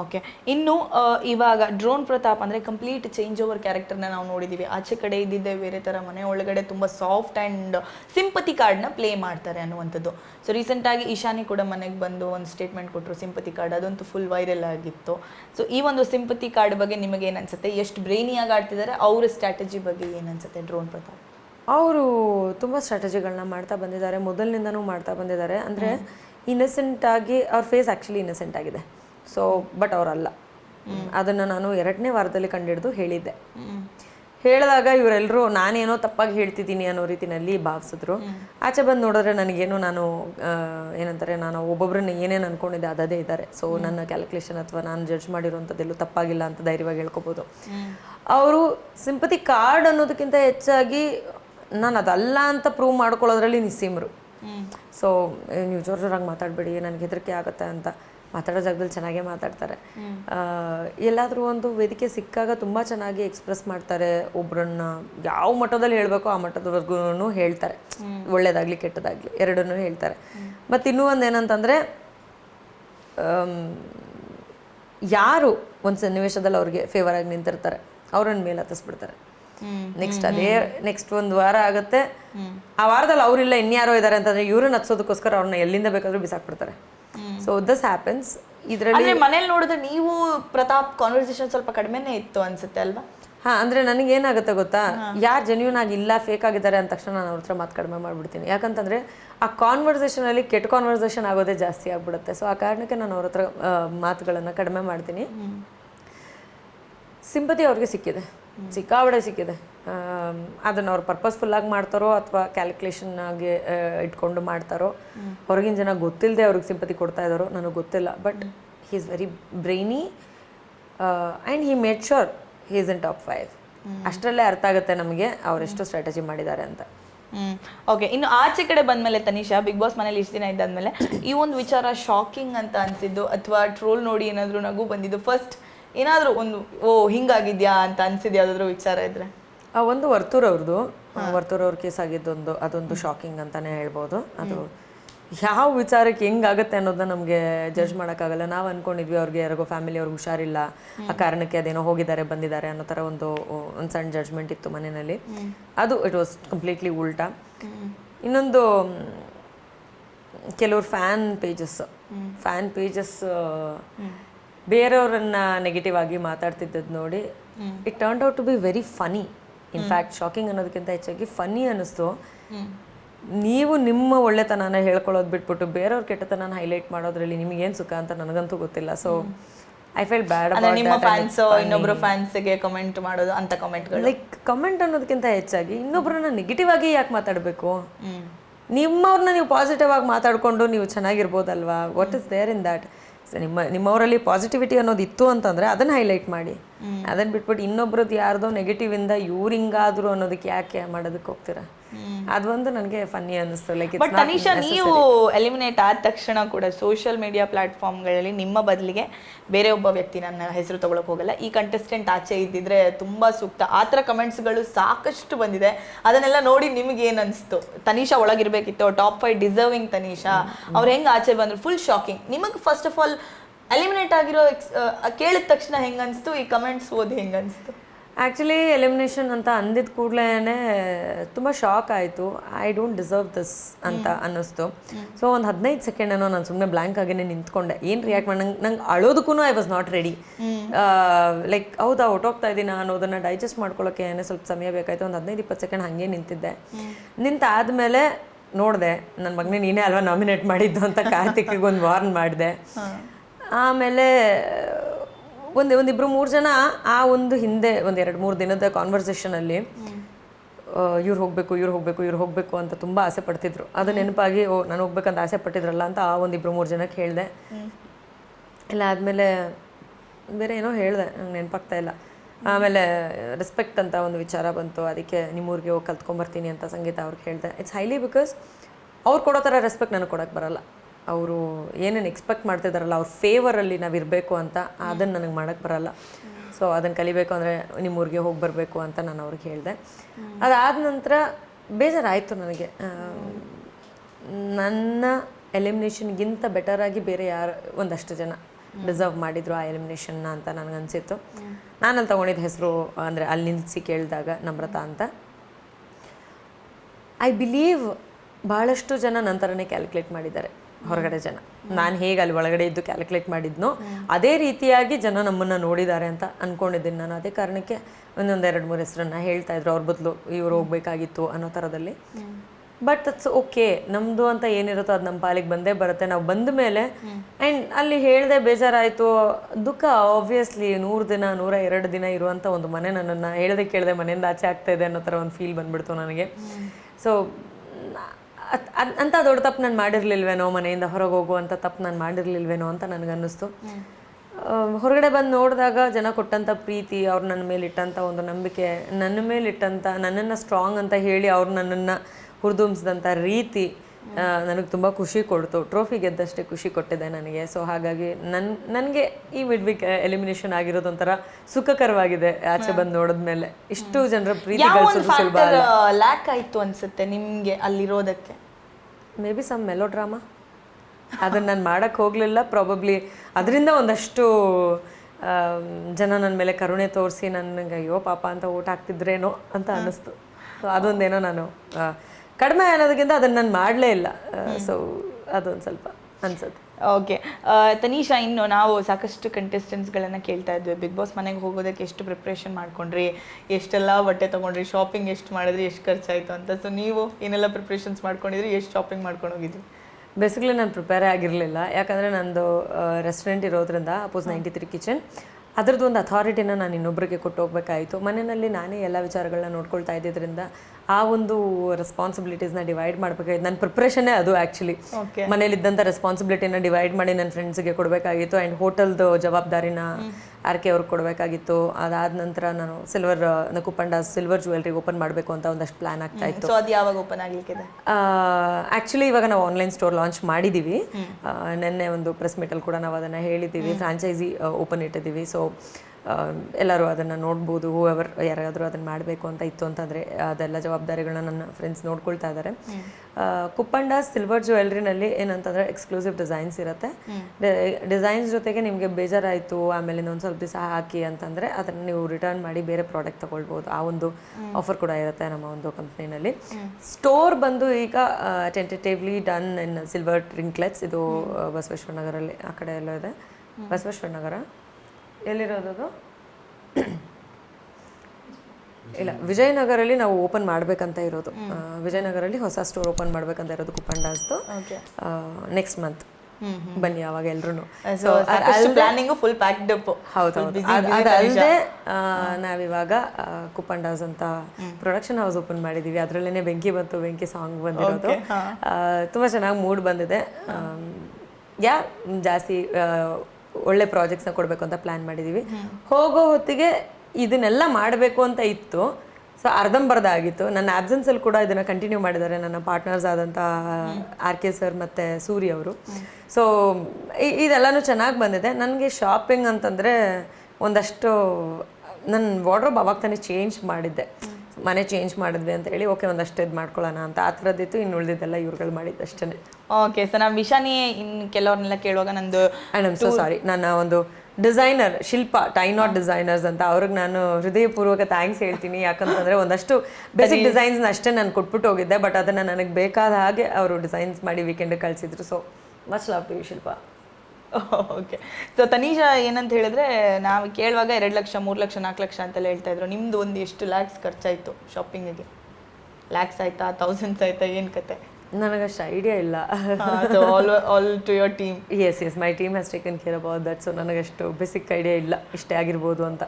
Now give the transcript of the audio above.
Okay ಇನ್ನು ಇವಾಗ drone Pratap ಅಂದರೆ ಕಂಪ್ಲೀಟ್ ಚೇಂಜ್ ಓವರ್ ಕ್ಯಾರೆಕ್ಟರ್ನ ನಾವು ನೋಡಿದ್ದೀವಿ ಆಚೆ ಕಡೆ ಇದ್ದಿದ್ದೆ ಬೇರೆ ಥರ ಮನೆ ಒಳಗಡೆ ತುಂಬ ಸಾಫ್ಟ್ ಆ್ಯಂಡ್ ಸಿಂಪತಿ ಕಾರ್ಡ್ನ ಪ್ಲೇ ಮಾಡ್ತಾರೆ ಅನ್ನುವಂಥದ್ದು. ಸೊ ರೀಸೆಂಟಾಗಿ ಈಶಾನಿ ಕೂಡ ಮನೆಗೆ ಬಂದು ಒಂದು ಸ್ಟೇಟ್ಮೆಂಟ್ ಕೊಟ್ಟರು ಸಿಂಪತಿ ಕಾರ್ಡ್ ಅದಂತೂ ಫುಲ್ ವೈರಲ್ ಆಗಿತ್ತು. ಸೊ ಈ ಒಂದು ಸಿಂಪತಿ ಕಾರ್ಡ್ ಬಗ್ಗೆ ನಿಮಗೆ ಏನನ್ಸುತ್ತೆ ಅನ್ಸುತ್ತೆ? ಎಷ್ಟು ಬ್ರೈನಿಯಾಗಿ ಆಡ್ತಿದ್ದಾರೆ ಅವರ ಸ್ಟ್ರಾಟಜಿ ಬಗ್ಗೆ ಏನು ಅನ್ಸುತ್ತೆ ಡ್ರೋನ್ ಪ್ರತಾಪ್? ಅವರು ತುಂಬ ಸ್ಟ್ರಾಟಜಿಗಳನ್ನ ಮಾಡ್ತಾ ಬಂದಿದ್ದಾರೆ. ಮೊದಲಿನಿಂದನೂ ಮಾಡ್ತಾ ಬಂದಿದ್ದಾರೆ. ಅಂದರೆ ಇನ್ನಸೆಂಟ್ ಆಗಿ ಅವ್ರ ಫೇಸ್ ಆ್ಯಕ್ಚುಲಿ ಇನ್ನಸೆಂಟ್ ಆಗಿದೆ. ಸೊ ಬಟ್ ಅವರಲ್ಲ. ಅದನ್ನು ನಾನು ಎರಡನೇ ವಾರದಲ್ಲಿ ಕಂಡಿಡಿದು ಹೇಳಿದ್ದೆ. ಹೇಳಿದಾಗ ಇವರೆಲ್ಲರೂ ನಾನೇನೋ ತಪ್ಪಾಗಿ ಹೇಳ್ತಿದ್ದೀನಿ ಅನ್ನೋ ರೀತಿನಲ್ಲಿ ಭಾವಿಸಿದ್ರು. ಆಚೆ ಬಂದು ನೋಡಿದ್ರೆ ನನಗೇನು ನಾನು ಏನಂತಾರೆ, ನಾನು ಒಬ್ಬೊಬ್ಬರನ್ನ ಏನೇನು ಅನ್ಕೊಂಡಿದ್ದೆ ಅದದೇ ಇದ್ದಾರೆ. ಸೊ ನನ್ನ ಕ್ಯಾಲ್ಕುಲೇಷನ್ ಅಥವಾ ನಾನು ಜಡ್ಜ್ ಮಾಡಿರೋಂಥದ್ದೆಲ್ಲೂ ತಪ್ಪಾಗಿಲ್ಲ ಅಂತ ಧೈರ್ಯವಾಗಿ ಹೇಳ್ಕೊಬೋದು. ಅವರು ಸಿಂಪತಿ ಕಾರ್ಡ್ ಅನ್ನೋದಕ್ಕಿಂತ ಹೆಚ್ಚಾಗಿ ನಾನು ಅದಲ್ಲ ಅಂತ ಪ್ರೂವ್ ಮಾಡ್ಕೊಳ್ಳೋದ್ರಲ್ಲಿ ನಿಸ್ಸೀಮರು. ಸೊ ನೀವು ಜೋರ್ ಜೋರಾಗಿ ಮಾತಾಡಬೇಡಿ, ನನಗೆ ಹೆದರಿಕೆ ಆಗುತ್ತೆ ಅಂತ. ಮಾತಾಡೋ ಜಾಗದಲ್ಲಿ ಚೆನ್ನಾಗೇ ಮಾತಾಡ್ತಾರೆ. ಎಲ್ಲಾದರೂ ಒಂದು ವೇದಿಕೆ ಸಿಕ್ಕಾಗ ತುಂಬ ಚೆನ್ನಾಗಿ ಎಕ್ಸ್ಪ್ರೆಸ್ ಮಾಡ್ತಾರೆ ಒಬ್ಬರನ್ನ ಯಾವ ಮಟ್ಟದಲ್ಲಿ ಹೇಳಬೇಕು ಆ ಮಟ್ಟದವರೆಗೂ ಹೇಳ್ತಾರೆ. ಒಳ್ಳೇದಾಗಲಿ ಕೆಟ್ಟದಾಗಲಿ ಎರಡನ್ನೂ ಹೇಳ್ತಾರೆ. ಮತ್ತು ಇನ್ನೂ ಒಂದು ಏನಂತಂದರೆ ಯಾರು ಒಂದು ಸನ್ನಿವೇಶದಲ್ಲಿ ಅವ್ರಿಗೆ ಫೇವರ್ ಆಗಿ ನಿಂತಿರ್ತಾರೆ ಅವ್ರನ್ನ ಮೇಲೆ ಹತ್ತಿಸ್ಬಿಡ್ತಾರೆ. ನೆಕ್ಸ್ಟ್ ಅದೇ ನೆಕ್ಸ್ಟ್ ಒಂದು ವಾರ ಆಗುತ್ತೆ. ಆ ವಾರದಲ್ಲಿ ಅವರಿಲ್ಲ ಇನ್ಯಾರೋ ಇದ್ದಾರೆ ಅಂತಂದರೆ ಇವ್ರನ್ನ ಹತ್ಸೋದಕ್ಕೋಸ್ಕರ ಅವ್ರನ್ನ ಎಲ್ಲಿಂದ ಬೇಕಾದರೂ ಬಿಸಾಕ್ಬಿಡ್ತಾರೆ. ಸೊ ದಿಸ್ ಹ್ಯಾಪನ್ಸ್ ಇದರಲ್ಲಿ ಮನೇಲಿ ನೋಡಿದ್ರೆ ನೀವು ಪ್ರತಾಪ್ ಕಾನ್ವರ್ಸೇಷನ್ ಸ್ವಲ್ಪ ಕಡಿಮೆನೇ ಇತ್ತು ಅನ್ಸುತ್ತೆ ಅಲ್ವಾ? ಹಾ ಅಂದ್ರೆ ನನಗೆ ಏನಾಗುತ್ತೆ ಗೊತ್ತಾ ಯಾರು ಜೆನ್ಯೂನ್ ಆಗಿ ಇಲ್ಲ ಫೇಕ್ ಆಗಿದ್ದಾರೆ ಅಂದ ತಕ್ಷಣ ನಾನು ಅವ್ರ ಹತ್ರ ಮಾತು ಕಡಿಮೆ ಮಾಡ್ಬಿಡ್ತೀನಿ. ಯಾಕಂತಂದ್ರೆ ಆ ಕಾನ್ವರ್ಸೇಷನ್ ಅಲ್ಲಿ ಕೆಟ್ಟ ಕಾನ್ವರ್ಸೇಷನ್ ಆಗೋದೇ ಜಾಸ್ತಿ ಆಗ್ಬಿಡುತ್ತೆ. ಸೊ ಆ ಕಾರಣಕ್ಕೆ ನಾನು ಅವ್ರ ಹತ್ರ ಮಾತುಗಳನ್ನ ಕಡಿಮೆ ಮಾಡ್ತೀನಿ. ಸಿಂಪತಿ ಅವ್ರಿಗೆ ಸಿಕ್ಕಿದೆ. ಸಿಕ್ಕಾಬಡೆ ಸಿಕ್ಕಿದೆ. ಅದನ್ನ ಅವ್ರು ಪರ್ಪಸ್ಫುಲ್ಲಾಗಿ ಮಾಡ್ತಾರೋ ಅಥವಾ ಕ್ಯಾಲ್ಕುಲೇಷನ್ ಆಗಿ ಇಟ್ಕೊಂಡು ಮಾಡ್ತಾರೋ, ಹೊರಗಿನ ಜನ ಗೊತ್ತಿಲ್ಲದೆ ಅವ್ರಿಗೆ ಸಿಂಪತಿ ಕೊಡ್ತಾ ಇದ್ದಾರೋ ನನಗೆ ಗೊತ್ತಿಲ್ಲ. But he is very brainy and he made sure he is in top five ಅಷ್ಟರಲ್ಲೇ ಅರ್ಥ ಆಗುತ್ತೆ ನಮಗೆ ಅವರೆಷ್ಟು ಸ್ಟ್ರಾಟಜಿ ಮಾಡಿದ್ದಾರೆ ಅಂತ. ಹ್ಮ್. ಓಕೆ ಇನ್ನು ಆಚೆ ಕಡೆ ಬಂದ್ಮೇಲೆ ತನಿಷಾ ಬಿಗ್ ಬಾಸ್ ಮನೇಲಿ ಇಷ್ಟು ದಿನ ಇದ್ದಾದ್ಮೇಲೆ, ಈ ಒಂದು ವಿಚಾರ ಶಾಕಿಂಗ್ ಅಂತ ಅನ್ಸಿದ್ದು ಅಥವಾ ಟ್ರೋಲ್ ನೋಡಿ ಏನಾದ್ರು ನಗು ಬಂದಿದ್ದು ಫಸ್ಟ್ ಏನಾದ್ರು ಒಂದು, ಓ, ಹಿಂಗಾಗಿದ್ಯಾ ಅಂತ ಅನ್ಸಿದ್ಯಾ ಯಾವ್ದಾದ್ರು ವಿಚಾರ ಇದ್ರೆ? ಒಂದು ವರ್ತೂರ್ ಅವ್ರದ್ದು ವರ್ತೂರ್ ಅವ್ರ ಕೇಸ್ ಆಗಿದ್ದೊಂದು ಅದೊಂದು ಶಾಕಿಂಗ್ ಅಂತಾನೆ ಹೇಳ್ಬೋದು. ಅದು ಯಾವ ವಿಚಾರಕ್ಕೆ ಹೆಂಗಾಗತ್ತೆ ಅನ್ನೋದನ್ನ ನಮಗೆ ಜಡ್ಜ್ ಮಾಡೋಕ್ಕಾಗಲ್ಲ. ನಾವು ಅನ್ಕೊಂಡಿದ್ವಿ ಅವ್ರಿಗೆ ಯಾರಿಗೋ ಫ್ಯಾಮಿಲಿ ಅವ್ರಿಗೆ ಹುಷಾರಿಲ್ಲ. ಆ ಕಾರಣಕ್ಕೆ ಅದೇನೋ ಹೋಗಿದ್ದಾರೆ ಬಂದಿದ್ದಾರೆ ಅನ್ನೋ ಥರ ಒಂದು ಒಂದು ಸಣ್ಣ ಜಡ್ಜ್ಮೆಂಟ್ ಇತ್ತು ಮನೆಯಲ್ಲಿ. ಅದು ಇಟ್ ವಾಸ್ ಕಂಪ್ಲೀಟ್ಲಿ ಉಲ್ಟಾ. ಇನ್ನೊಂದು ಕೆಲವ್ರು ಫ್ಯಾನ್ ಪೇಜಸ್ ಫ್ಯಾನ್ ಪೇಜಸ್ ಬೇರೆಯವರನ್ನ ನೆಗೆಟಿವ್ ಆಗಿ ಮಾತಾಡ್ತಿದ್ದದ್ದು ನೋಡಿ it turn out to be very funny in fact shocking ಅನ್ನೋದಕ್ಕಿಂತ ಹೆಚ್ಚಾಗಿ ಫನ್ನಿ ಅನ್ನಿಸ್ತು. ನೀವು ನಿಮ್ಮ ಒಳ್ಳೆತನನ ಹೇಳ್ಕೊಳ್ಳೋದು ಬಿಟ್ಬಿಟ್ಟು ಬೇರೆಯವ್ರ ಕೆಟ್ಟತನ ಹೈಲೈಟ್ ಮಾಡೋದ್ರಲ್ಲಿ ನಿಮಗೇನು ಸುಖ ಅಂತ ನನಗಂತೂ ಗೊತ್ತಿಲ್ಲ. ಸೊ ಐ ಫೆಲ್ ಬ್ಯಾಡ್ ನಿಮ್ಮ ಫ್ಯಾನ್ಸ್ ಇನ್ನೊಬ್ರು ಫ್ಯಾನ್ಸ್ಗೆ ಕಮೆಂಟ್ ಮಾಡೋದು ಅಂತ ಕಮೆಂಟ್ಗಳು ಲೈಕ್ ಕಮೆಂಟ್ ಅನ್ನೋದಕ್ಕಿಂತ ಹೆಚ್ಚಾಗಿ ಇನ್ನೊಬ್ಬರನ್ನ ನೆಗೆಟಿವ್ ಆಗಿ ಯಾಕೆ ಮಾತಾಡಬೇಕು? ನಿಮ್ಮವ್ರನ್ನ ನೀವು ಪಾಸಿಟಿವ್ ಆಗಿ ಮಾತಾಡಿಕೊಂಡು ನೀವು ಚೆನ್ನಾಗಿರ್ಬೋದಲ್ವಾ? What is there in that ನಿಮ್ಮ ನಿಮ್ಮವರಲ್ಲಿ ಪಾಸಿಟಿವಿಟಿ ಅನ್ನೋದು ಇತ್ತು ಅಂತಂದರೆ ಅದನ್ನ ಹೈಲೈಟ್ ಮಾಡಿ. ಅದನ್ನ ಬಿಟ್ಬಿಟ್ಟು ಇನ್ನೊಬ್ರದ್ದು ಯಾರ್ದೋ ನೆಗೆಟಿವಿಂದ ಇವ್ರು ಹಿಂಗಾದ್ರು ಅನ್ನೋದಕ್ಕೆ ಯಾಕೆ ಮಾಡೋದಕ್ಕೆ ಹೋಗ್ತೀರಾ? ಅದೊಂದು ನನಗೆ ಫನ್ನಿ ಅನಿಸ್ತು. ಲೈಕ್ ಬಟ್ ತನಿಷಾ ನೀವು ಎಲಿಮಿನೇಟ್ ಆದ ತಕ್ಷಣ ಕೂಡ ಸೋಷಿಯಲ್ ಮೀಡಿಯಾ ಪ್ಲಾಟ್ಫಾರ್ಮ್ಗಳಲ್ಲಿ ನಿಮ್ಮ ಬದಲಿಗೆ ಬೇರೆ ಒಬ್ಬ ವ್ಯಕ್ತಿ ನನ್ನ ಹೆಸರು ತಗೊಳಕ್ ಹೋಗಲ್ಲ. ಈ ಕಂಟೆಸ್ಟೆಂಟ್ ಆಚೆ ಇದ್ದಿದ್ರೆ ತುಂಬಾ ಸೂಕ್ತ. ಆ ಥರ ಕಮೆಂಟ್ಸ್ಗಳು ಸಾಕಷ್ಟು ಬಂದಿದೆ. ಅದನ್ನೆಲ್ಲ ನೋಡಿ ನಿಮ್ಗೆ ಏನ್ ಅನ್ಸ್ತು? Tanisha ಒಳಗಿರ್ಬೇಕಿತ್ತು. Top five deserving Tanisha. ಅವ್ರು ಹೆಂಗ್ ಆಚೆ ಬಂದ್ರು? ಫುಲ್ ಶಾಕಿಂಗ್ ನಿಮಗೆ ಫಸ್ಟ್ ಆಫ್ ಆಲ್ ಎಲಿಮಿನೇಟ್ ಆಗಿರೋ ಕೇಳಿದ ತಕ್ಷಣ ಹೆಂಗ್ ಅನ್ಸ್ತು? ಈ ಕಮೆಂಟ್ಸ್ ಓದಿ ಹೆಂಗ್ ಅನ್ಸ್ತು? ಆ್ಯಕ್ಚುಲಿ ಎಲಿಮಿನೇಷನ್ ಅಂತ ಅಂದಿದ ಕೂಡಲೇ ತುಂಬ ಶಾಕ್ ಆಯಿತು. ಐ ಡೋಂಟ್ ಡಿಸರ್ವ್ ದಿಸ್ ಅಂತ ಅನ್ನಿಸ್ತು. ಸೊ ಒಂದು ಹದಿನೈದು ಸೆಕೆಂಡ್ ಏನೋ ನಾನು ಸುಮ್ಮನೆ ಬ್ಲ್ಯಾಂಕ್ ಆಗೇನೆ ನಿಂತ್ಕೊಂಡೆ. ಏನು ರಿಯಾಕ್ಟ್ ಮಾಡಿ ನಂಗೆ ನಂಗೆ ಅಳೋದಕ್ಕೂ I was not ready like ಹೌದಾ ಹೊಟ್ಟೋಗ್ತಾ ಇದ್ದೀನಿ ಅನ್ನೋದನ್ನು ಡೈಜೆಸ್ಟ್ ಮಾಡ್ಕೊಳ್ಳೋಕೆ ಏನೇ ಸ್ವಲ್ಪ ಸಮಯ ಬೇಕಾಯಿತು. ಒಂದು ಹದಿನೈದು ಇಪ್ಪತ್ತು ಸೆಕೆಂಡ್ ಹಾಗೆ ನಿಂತಿದ್ದೆ. ನಿಂತಾದಮೇಲೆ ನೋಡಿದೆ ನನ್ನ ಮಗನೇ ನೀನೇ ಅಲ್ವಾ ನಾಮಿನೇಟ್ ಮಾಡಿದ್ದು ಅಂತ ಕಾರ್ತಿಕ್ಗೆ ಒಂದು ವಾರ್ನ್ ಮಾಡಿದೆ. ಆಮೇಲೆ ಒಂದು ಒಂದಿಬ್ರು ಮೂರು ಜನ ಆ ಒಂದು ಹಿಂದೆ ಒಂದು ಎರಡು ಮೂರು ದಿನದ ಕಾನ್ವರ್ಸೇಷನಲ್ಲಿ ಇವ್ರು ಹೋಗಬೇಕು ಇವ್ರು ಹೋಗಬೇಕು ಇವ್ರು ಹೋಗಬೇಕು ಅಂತ ತುಂಬ ಆಸೆ ಪಡ್ತಿದ್ರು. ಅದು ನೆನಪಾಗಿ, ಓ, ನಾನು ಹೋಗ್ಬೇಕಂತ ಆಸೆ ಪಟ್ಟಿದ್ರಲ್ಲ ಅಂತ ಆ ಒಂದಿಬ್ರು ಮೂರು ಜನಕ್ಕೆ ಹೇಳಿದೆ. ಇಲ್ಲ ಆದಮೇಲೆ ಬೇರೆ ಏನೋ ಹೇಳಿದೆ, ನಂಗೆ ನೆನಪಾಗ್ತಾ ಇಲ್ಲ. ಆಮೇಲೆ ರೆಸ್ಪೆಕ್ಟ್ ಅಂತ ಒಂದು ವಿಚಾರ ಬಂತು. ಅದಕ್ಕೆ ನಿಮ್ಮೂರಿಗೆ ಹೋಗಿ ಕಲ್ತ್ಕೊಂಬರ್ತೀನಿ ಅಂತ ಸಂಗೀತ ಅವ್ರಿಗೆ ಹೇಳಿದೆ. ಇಟ್ಸ್ ಹೈಲಿ ಬಿಕಾಸ್ ಅವ್ರು ಕೊಡೋ ಥರ ರೆಸ್ಪೆಕ್ಟ್ ನನಗೆ ಕೊಡೋಕ್ಕೆ ಬರಲ್ಲ. ಅವರು ಏನೇನು ಎಕ್ಸ್ಪೆಕ್ಟ್ ಮಾಡ್ತಿದ್ದಾರಲ್ಲ ಅವ್ರ ಫೇವರಲ್ಲಿ ನಾವು ಇರಬೇಕು ಅಂತ ಅದನ್ನು ನನಗೆ ಮಾಡೋಕ್ಕೆ ಬರಲ್ಲ. ಸೊ ಅದನ್ನು ಕಲಿಬೇಕು ಅಂದರೆ ನಿಮ್ಮೂರಿಗೆ ಹೋಗಿ ಬರಬೇಕು ಅಂತ ನಾನು ಅವ್ರಿಗೆ ಹೇಳಿದೆ. ಅದಾದ ನಂತರ ಬೇಜಾರಾಯಿತು ನನಗೆ. ನನ್ನ ಎಲಿಮಿನೇಷನ್ಗಿಂತ ಬೆಟರಾಗಿ ಬೇರೆ ಯಾರು, ಒಂದಷ್ಟು ಜನ ಡಿಸರ್ವ್ ಮಾಡಿದ್ರು ಆ ಎಲಿಮಿನೇಷನ್ನ ಅಂತ ನನಗೆ ಅನಿಸಿತ್ತು. ಅಲ್ಲಿ ತೊಗೊಂಡಿದ್ದ ಹೆಸರು ಅಂದರೆ ಅಲ್ಲಿ ನಿಲ್ಲಿಸಿ ಕೇಳಿದಾಗ ನಮ್ರತ ಅಂತ. ಐ ಬಿಲೀವ್ ಭಾಳಷ್ಟು ಜನ ನಂತರನೇ ಕ್ಯಾಲ್ಕುಲೇಟ್ ಮಾಡಿದ್ದಾರೆ. ಹೊರಗಡೆ ಜನ. ನಾನು ಹೇಗೆ ಅಲ್ಲಿ ಒಳಗಡೆ ಇದ್ದು ಕ್ಯಾಲ್ಕುಲೇಟ್ ಮಾಡಿದ್ನೋ ಅದೇ ರೀತಿಯಾಗಿ ಜನ ನಮ್ಮನ್ನು ನೋಡಿದ್ದಾರೆ ಅಂತ ಅಂದ್ಕೊಂಡಿದ್ದೀನಿ ನಾನು. ಅದೇ ಕಾರಣಕ್ಕೆ ಒಂದೊಂದು ಎರಡು ಮೂರು ಹೆಸರನ್ನ ಹೇಳ್ತಾ ಇದ್ರು. ಅವ್ರ ಬದಲು ಇವ್ರು ಹೋಗ್ಬೇಕಾಗಿತ್ತು ಅನ್ನೋ ಥರದಲ್ಲಿ. ಬಟ್ ಅಟ್ಸ್ ಓಕೆ ನಮ್ಮದು ಅಂತ ಏನಿರುತ್ತೋ ಅದು ನಮ್ಮ ಪಾಲಿಗೆ ಬಂದೇ ಬರುತ್ತೆ. ನಾವು ಬಂದ ಮೇಲೆ ಆ್ಯಂಡ್ ಅಲ್ಲಿ ಹೇಳ್ದೆ ಬೇಜಾರಾಯಿತು. ದುಃಖ ಆಬ್ವಿಯಸ್ಲಿ ನೂರು ದಿನ ನೂರ ಎರಡು ದಿನ ಇರುವಂಥ ಒಂದು ಮನೆ ನನ್ನನ್ನು ಹೇಳ್ದೆ ಕೇಳದೆ ಮನೆಯಿಂದ ಆಚೆ ಆಗ್ತಾ ಇದೆ ಅನ್ನೋ ಥರ ಒಂದು ಫೀಲ್ ಬಂದ್ಬಿಡ್ತು ನನಗೆ. ಸೊ ಅಂತ ದೊಡ್ಡ ತಪ್ಪು ನಾನು ಮಾಡಿರ್ಲಿಲ್ವೇನೋ ಮನೆಯಿಂದ ಹೊರಗೆ ಹೋಗುವಂಥ ತಪ್ಪು ನಾನು ಮಾಡಿರ್ಲಿಲ್ವೇನೋ ಅಂತ ನನಗನ್ನಿಸ್ತು. ಹೊರಗಡೆ ಬಂದು ನೋಡಿದಾಗ ಜನ ಕೊಟ್ಟಂಥ ಪ್ರೀತಿ ಅವ್ರು ನನ್ನ ಮೇಲೆ ಇಟ್ಟಂಥ ಒಂದು ನಂಬಿಕೆ ನನ್ನ ಮೇಲೆ ಇಟ್ಟಂಥ ನನ್ನನ್ನು ಸ್ಟ್ರಾಂಗ್ ಅಂತ ಹೇಳಿ ಅವ್ರು ನನ್ನನ್ನು ಹುರಿದುಂಬಿಸಿದಂಥ ರೀತಿ ನನಗೆ ತುಂಬ ಖುಷಿ ಕೊಡ್ತು. ಟ್ರೋಫಿ ಗೆದ್ದಷ್ಟೇ ಖುಷಿ ಕೊಟ್ಟಿದೆ ನನಗೆ. ಸೊ ಹಾಗಾಗಿ ನನ್ನ ನನಗೆ ಈ ಮಿಡ್ ವೀಕ್ ಎಲಿಮಿನೇಷನ್ ಆಗಿರೋದು ಒಂಥರ ಸುಖಕರವಾಗಿದೆ ಆಚೆ ಬಂದು ನೋಡಿದ್ಮೇಲೆ. ಇಷ್ಟು ಜನರ ಪ್ರೀತಿ ಗಳಿಸೋದು ಸುಲಭ ಲ್ಯಾಕ್ ಆಯ್ತು ಅನ್ಸುತ್ತೆ ನಿಮಗೆ ಅಲ್ಲಿರೋದಕ್ಕೆ? Maybe some melodrama ಅದನ್ನು ನಾನು ಮಾಡೋಕ್ಕೆ ಹೋಗಲಿಲ್ಲ. ಪ್ರಾಬಬ್ಲಿ ಅದರಿಂದ ಒಂದಷ್ಟು ಜನ ನನ್ನ ಮೇಲೆ ಕರುಣೆ ತೋರಿಸಿ ನನಗೆ ಅಯ್ಯೋ ಪಾಪ ಅಂತ ಓಟ್ ಹಾಕ್ತಿದ್ರೇನೋ? ಅಂತ ಅನ್ನಿಸ್ತು. ಸೊ ಅದೊಂದೇನೋ ನಾನು ಕಡಿಮೆ ಅನ್ನೋದಕ್ಕಿಂತ ಅದನ್ನು ನಾನು ಮಾಡಲೇ ಇಲ್ಲ. ಸೊ ಅದೊಂದು ಸ್ವಲ್ಪ ಅನ್ಸುತ್ತೆ. ಓಕೆ ತನೀಶಾ ಇನ್ನು ನಾವು ಸಾಕಷ್ಟು ಕಂಟೆಸ್ಟೆಂಟ್ಸ್ಗಳನ್ನು ಕೇಳ್ತಾ ಇದ್ವಿ. ಬಿಗ್ ಬಾಸ್ ಮನೆಗೆ ಹೋಗೋದಕ್ಕೆ ಎಷ್ಟು ಪ್ರಿಪ್ರೇಷನ್ ಮಾಡ್ಕೊಂಡ್ರಿ? ಎಷ್ಟೆಲ್ಲ ಬಟ್ಟೆ ತೊಗೊಂಡ್ರಿ? ಶಾಪಿಂಗ್ ಎಷ್ಟು ಮಾಡಿದ್ರಿ? ಎಷ್ಟು ಖರ್ಚಾಯಿತು ಅಂತ. ಸೊ ನೀವು ಏನೆಲ್ಲ ಪ್ರಿಪ್ರೇಷನ್ಸ್ ಮಾಡ್ಕೊಂಡಿದ್ರಿ? ಎಷ್ಟು ಶಾಪಿಂಗ್ ಮಾಡ್ಕೊಂಡು ಹೋಗಿದ್ರಿ? ಬೇಸಿಕಲಿ ನಾನು ಪ್ರಿಪೇರೇ ಆಗಿರಲಿಲ್ಲ. ಯಾಕಂದರೆ ನಂದು ರೆಸ್ಟೋರೆಂಟ್ ಇರೋದ್ರಿಂದ ಅಪೋಸ್ ನೈಂಟಿ ತ್ರೀ ಕಿಚನ್ ಅದರದ್ದು ಒಂದು ಅಥಾರಿಟಿನ ನಾನು ಇನ್ನೊಬ್ಬರಿಗೆ ಕೊಟ್ಟು ಹೋಗ್ಬೇಕಾಯಿತು. ಮನೆಯಲ್ಲಿ ನಾನೇ ಎಲ್ಲ ವಿಚಾರಗಳನ್ನ ನೋಡ್ಕೊಳ್ತಾ ಇದ್ದಿದ್ದರಿಂದ ಆ ಒಂದು ರೆಸ್ಪಾನ್ಸಿಬಿಲಿಟೀಸ್ನ ಡಿವೈಡ್ ಮಾಡಬೇಕಾಗಿತ್ತು ನನ್ನ ಪ್ರಿಪ್ರೇಷನ್ನೇ ಅದು ಆ್ಯಕ್ಚುಲಿ ಮನೇಲಿದ್ದಂತ ಮನೇಲಿದ್ದಂಥ ರೆಸ್ಪಾನ್ಸಿಬಿಲಿಟಿನ ಡಿವೈಡ್ ಮಾಡಿ ನನ್ನ ಫ್ರೆಂಡ್ಸ್ಗೆ ಕೊಡಬೇಕಾಗಿತ್ತು ಆ್ಯಂಡ್ ಹೋಟೆಲ್ದು ಜವಾಬ್ದಾರಿನ ಆರ್ ಕೆ ಅವ್ರಿಗೆ ಕೊಡಬೇಕಾಗಿತ್ತು. ಅದಾದ ನಂತರ ನಾನು ಸಿಲ್ವರ್ ನಕುಪಂಡ ಸಿಲ್ವರ್ ಜ್ಯುವೆಲ್ರಿ ಓಪನ್ ಮಾಡಬೇಕು ಅಂತ ಒಂದಷ್ಟು ಪ್ಲಾನ್ ಆಗ್ತಾ ಇತ್ತು. ಅದು ಯಾವಾಗ ಓಪನ್ ಆಗಲಿಕ್ಕಿದೆ? ಆ್ಯಕ್ಚುಲಿ ಇವಾಗ ನಾವು ಆನ್ಲೈನ್ ಸ್ಟೋರ್ ಲಾಂಚ್ ಮಾಡಿದ್ದೀವಿ ಆ, ನಿನ್ನೆ ಒಂದು ಪ್ರೆಸ್ ಮೀಟಲ್ಲಿ ಕೂಡ ನಾವು ಅದನ್ನು ಹೇಳಿದ್ದೀವಿ ಫ್ರಾಂಚೈಸಿ ಓಪನ್ ಇಟ್ಟಿದ್ದೀವಿ ಸೊ ಎಲ್ಲರೂ ಅದನ್ನು ನೋಡ್ಬೋದು ಹೂಎವರ್ ಯಾರಾದರೂ ಅದನ್ನು ಮಾಡಬೇಕು ಅಂತ ಇತ್ತು ಅಂತಂದರೆ ಅದೆಲ್ಲ ಜವಾಬ್ದಾರಿಗಳನ್ನ ನನ್ನ ಫ್ರೆಂಡ್ಸ್ ನೋಡ್ಕೊಳ್ತಾ ಇದ್ದಾರೆ ಕುಪ್ಪಂಡ ಸಿಲ್ವರ್ ಜ್ಯುವೆಲ್ರಿನಲ್ಲಿ ಏನಂತಂದರೆ ಎಕ್ಸ್ಕ್ಲೂಸಿವ್ ಡಿಸೈನ್ಸ್ ಇರುತ್ತೆ. ಡಿಸೈನ್ಸ್ ಜೊತೆಗೆ ನಿಮಗೆ ಬೇಜಾರಾಯಿತು ಆಮೇಲೆ ಇನ್ನೊಂದು ಸ್ವಲ್ಪ ದಿವಸ ಹಾಕಿ ಅಂತಂದರೆ ಅದನ್ನು ನೀವು ರಿಟರ್ನ್ ಮಾಡಿ ಬೇರೆ ಪ್ರಾಡಕ್ಟ್ ತೊಗೊಳ್ಬೋದು. ಆ ಒಂದು ಆಫರ್ ಕೂಡ ಇರುತ್ತೆ ನಮ್ಮ ಒಂದು ಕಂಪ್ನಿನಲ್ಲಿ ಸ್ಟೋರ್ ಬಂದು ಈಗ tentatively done in silver trinklets ಇದು ಬಸವೇಶ್ವರ ನಗರಲ್ಲಿ ಆ ಕಡೆ ಎಲ್ಲ ಇದೆ. ಬಸವೇಶ್ವರ ನಗರ. ಎಲ್ಲಿರೋದು? ಇಲ್ಲ ವಿಜಯನಗರಲ್ಲಿ ನಾವು ಓಪನ್ ಮಾಡಬೇಕಂತ ಇರೋದು. ವಿಜಯನಗರಲ್ಲಿ ಹೊಸ ಸ್ಟೋರ್ ಓಪನ್ ಮಾಡಬೇಕಂತ ಇರೋದು ಓಕೆ. ನೆಕ್ಸ್ಟ್ ಮಂತ್ ಬನ್ನಿ ಅವಾಗ ಎಲ್ರು ಪ್ಲಾನಿಂಗು ಫುಲ್ ಪ್ಯಾಕ್ಡ್ ಹೌದು ಅದಲ್ಲದೆ ನಾವಿವಾಗ ಕುಪ್ಪನ್ ಡಾಸ್ ಅಂತ ಪ್ರೊಡಕ್ಷನ್ ಹೌಸ್ ಓಪನ್ ಮಾಡಿದೀವಿ. ಅದರಲ್ಲೇ ಬೆಂಕಿ ಬಂತು ಬೆಂಕಿ ಸಾಂಗ್ ಬಂದಿರೋದು. ತುಂಬಾ ಚೆನ್ನಾಗಿ ಮೂಡ್ ಬಂದಿದೆ. ಯಾ ಜಾಸ್ತಿ ಒಳ್ಳೆ ಪ್ರಾಜೆಕ್ಟ್ಸ್ನ ಕೊಡಬೇಕು ಅಂತ ಪ್ಲಾನ್ ಮಾಡಿದೀವಿ. ಹೋಗೋ ಹೊತ್ತಿಗೆ ಇದನ್ನೆಲ್ಲ ಮಾಡಬೇಕು ಅಂತ ಇತ್ತು. ಸೊ ಅರ್ಧಂಬರ್ಧ ಆಗಿತ್ತು ನನ್ನ ಆಬ್ಸೆನ್ಸಲ್ಲಿ ಕೂಡ ಇದನ್ನು ಕಂಟಿನ್ಯೂ ಮಾಡಿದ್ದಾರೆ ನನ್ನ ಪಾರ್ಟ್ನರ್ಸ್ ಆದಂಥ ಆರ್ ಕೆ ಸರ್ ಮತ್ತು ಸೂರಿ ಅವರು. ಸೊ ಇದೆಲ್ಲನೂ ಚೆನ್ನಾಗಿ ಬಂದಿದೆ. ನನಗೆ ಶಾಪಿಂಗ್ ಅಂತಂದರೆ ಒಂದಷ್ಟು ನನ್ನ ವಾರ್ಡ್ರೋಬ್ ಅವಾಗ ತಾನೇ ಚೇಂಜ್ ಮಾಡಿದ್ದೆ. ಮನೆ ಚೇಂಜ್ ಮಾಡಿದ್ವಿ ಅಂತ ಹೇಳಿ ಓಕೆ ಒಂದಷ್ಟು ಇದು ಮಾಡ್ಕೊಳ್ಳೋಣ ಅಂತ. ಆ ಥರದ್ದಿತ್ತು ಇನ್ನು ಉಳಿದಿದ್ದೆಲ್ಲ ಇವ್ರುಗಳು ಮಾಡಿದ್ದಷ್ಟೇ ಓಕೆ ಸರ್ ನಾವು ವಿಶಾನಿ ಇನ್ನು ಕೆಲವ್ರನ್ನೆಲ್ಲ ಕೇಳುವಾಗ ನಂದು ಐ ಐಮ್ ಸೊ ಸಾರಿ ನನ್ನ ಒಂದು ಡಿಸೈನರ್ ಶಿಲ್ಪ ಟೈನಾಟ್ ಡಿಸೈನರ್ಸ್ ಅಂತ ಅವ್ರಿಗೆ ನಾನು ಹೃದಯಪೂರ್ವಕ ಥ್ಯಾಂಕ್ಸ್ ಹೇಳ್ತೀನಿ. ಯಾಕಂತಂದರೆ ಒಂದಷ್ಟು ಬೇಸಿಕ್ ಡಿಸೈನ್ಸ್ನ ಅಷ್ಟೇ ನಾನು ಕೊಟ್ಬಿಟ್ಟು ಹೋಗಿದ್ದೆ ಬಟ್ ಅದನ್ನು ನನಗೆ ಬೇಕಾದ ಹಾಗೆ ಅವರು ಡಿಸೈನ್ಸ್ ಮಾಡಿ ವೀಕೆಂಡ್ ಕಳಿಸಿದ್ರು. So much love to you Shilpa. Okay so Tanisha ಏನಂತ ಹೇಳಿದ್ರೆ ನಾವು ಕೇಳುವಾಗ ಎರಡು ಲಕ್ಷ ಮೂರು ಲಕ್ಷ ನಾಲ್ಕು ಲಕ್ಷ ಅಂತೆಲ್ಲ ಹೇಳ್ತಾ ಇದ್ರು. ನಿಮ್ದು ಒಂದು ಎಷ್ಟು ಲ್ಯಾಕ್ಸ್ ಖರ್ಚಾಯಿತು ಶಾಪಿಂಗಿಗೆ ಲ್ಯಾಕ್ಸ್ ಆಯ್ತಾ ತೌಸಂಡ್ಸ್ ಆಯ್ತಾ ಏನು ಕತೆ? ನನಗಷ್ಟು ಐಡಿಯಾ ಇಲ್ಲ. So all all to your team as as my team has taken care about that so ನನಗಷ್ಟು basic idea ಇಲ್ಲ. ಇಷ್ಟೇ ಆಗಿರ್ಬೋದು ಅಂತ.